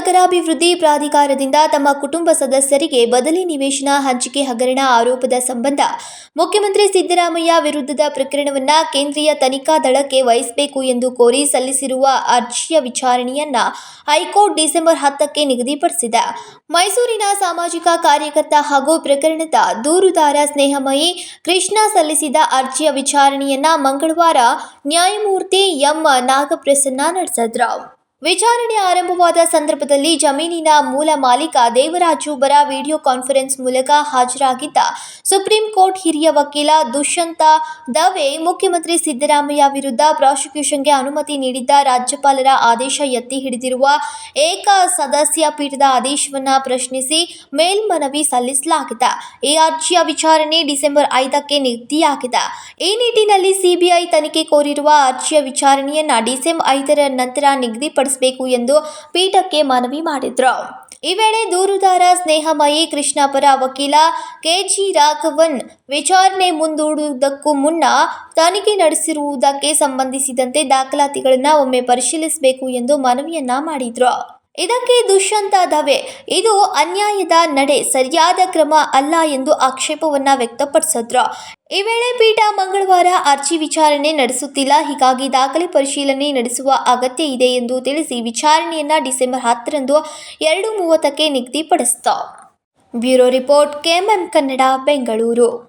ಗ್ರಾಮೀಣಾಭಿವೃದ್ಧಿ ಪ್ರಾಧಿಕಾರದಿಂದ ತಮ್ಮ ಕುಟುಂಬ ಸದಸ್ಯರಿಗೆ ಬದಲಿ ನಿವೇಶನ ಹಂಚಿಕೆ ಹಗರಣ ಆರೋಪದ ಸಂಬಂಧ ಮುಖ್ಯಮಂತ್ರಿ ಸಿದ್ದರಾಮಯ್ಯ ವಿರುದ್ಧದ ಪ್ರಕರಣವನ್ನ ಕೇಂದ್ರೀಯ ತನಿಖಾ ದಳಕ್ಕೆ ವಹಿಸಬೇಕು ಎಂದು ಕೋರಿ ಸಲ್ಲಿಸಿರುವ ಅರ್ಜಿಯ ವಿಚಾರಣೆಯನ್ನ ಹೈಕೋರ್ಟ್ ಡಿಸೆಂಬರ್ ಹತ್ತಕ್ಕೆ ನಿಗದಿಪಡಿಸಿದೆ. ಮೈಸೂರಿನ ಸಾಮಾಜಿಕ ಕಾರ್ಯಕರ್ತ ಹಾಗೂ ಪ್ರಕರಣದ ದೂರುದಾರ ಸ್ನೇಹಮಯಿ ಕೃಷ್ಣ ಸಲ್ಲಿಸಿದ ಅರ್ಜಿಯ ವಿಚಾರಣೆಯನ್ನ ಮಂಗಳವಾರ ನ್ಯಾಯಮೂರ್ತಿ ಎಂ ನಾಗಪ್ರಸನ್ನ ನಡೆಸಿದ್ರು. ವಿಚಾರಣೆ ಆರಂಭವಾದ ಸಂದರ್ಭದಲ್ಲಿ ಜಮೀನಿನ ಮೂಲ ಮಾಲೀಕ ದೇವರಾಜು ಬರ ವಿಡಿಯೋ ಕಾನ್ಫರೆನ್ಸ್ ಮೂಲಕ ಹಾಜರಾಗಿದ್ದ ಸುಪ್ರೀಂ ಕೋರ್ಟ್ ಹಿರಿಯ ವಕೀಲ ದುಷ್ಯಂತ ದವೆ ಮುಖ್ಯಮಂತ್ರಿ ಸಿದ್ದರಾಮಯ್ಯ ವಿರುದ್ಧ ಪ್ರಾಸಿಕ್ಯೂಷನ್ಗೆ ಅನುಮತಿ ನೀಡಿದ್ದ ರಾಜ್ಯಪಾಲರ ಆದೇಶ ಎತ್ತಿ ಹಿಡಿದಿರುವ ಏಕ ಸದಸ್ಯ ಪೀಠದ ಆದೇಶವನ್ನು ಪ್ರಶ್ನಿಸಿ ಮೇಲ್ಮನವಿ ಸಲ್ಲಿಸಲಾಗಿದೆ. ಈ ಅರ್ಜಿಯ ವಿಚಾರಣೆ ಡಿಸೆಂಬರ್ ಐದಕ್ಕೆ ನಿಗದಿಯಾಗಿದೆ ಈ ನಿಟ್ಟಿನಲ್ಲಿ ಸಿಬಿಐ ತನಿಖೆ ಕೋರಿರುವ ಅರ್ಜಿಯ ವಿಚಾರಣೆಯನ್ನು ಡಿಸೆಂಬರ್ ಐದರ ನಂತರ ನಿಗದಿಪಡಿಸಬೇಕು ಎಂದು ಪೀಠಕ್ಕೆ ಮನವಿ ಮಾಡಿದ್ರು. ಈ ವೇಳೆ ದೂರುದಾರ ಸ್ನೇಹಮಯಿ ಕೃಷ್ಣ ಪರ ವಕೀಲ ಕೆಜಿ ರಾಘವನ್ ವಿಚಾರಣೆ ಮುಂದೂಡುವುದಕ್ಕೂ ಮುನ್ನ ತನಿಖೆ ನಡೆಸಿರುವುದಕ್ಕೆ ಸಂಬಂಧಿಸಿದಂತೆ ದಾಖಲಾತಿಗಳನ್ನು ಒಮ್ಮೆ ಪರಿಶೀಲಿಸಬೇಕು ಎಂದು ಮನವಿಯನ್ನ ಮಾಡಿದ್ರು. ಇದಕ್ಕೆ ದುಷ್ಯಂತ ದವೆ. ಇದು ಅನ್ಯಾಯದ ನಡೆ, ಸರಿಯಾದ ಕ್ರಮ ಅಲ್ಲ ಎಂದು ಆಕ್ಷೇಪವನ್ನ ವ್ಯಕ್ತಪಡಿಸಿದ್ರು. ಈ ವೇಳೆ ಪೀಠ ಮಂಗಳವಾರ ಅರ್ಜಿ ವಿಚಾರಣೆ ನಡೆಸುತ್ತಿಲ್ಲ. ಹೀಗಾಗಿ ದಾಖಲೆ ಪರಿಶೀಲನೆ ನಡೆಸುವ ಅಗತ್ಯ ಇದೆ ಎಂದು ತಿಳಿಸಿ ವಿಚಾರಣೆಯನ್ನ ಡಿಸೆಂಬರ್ ಹತ್ತರಂದು ಎರಡು ಮೂವತ್ತಕ್ಕೆ ನಿಗದಿಪಡಿಸಿತು. Bureau report, KMM Kannada, Bengaluru.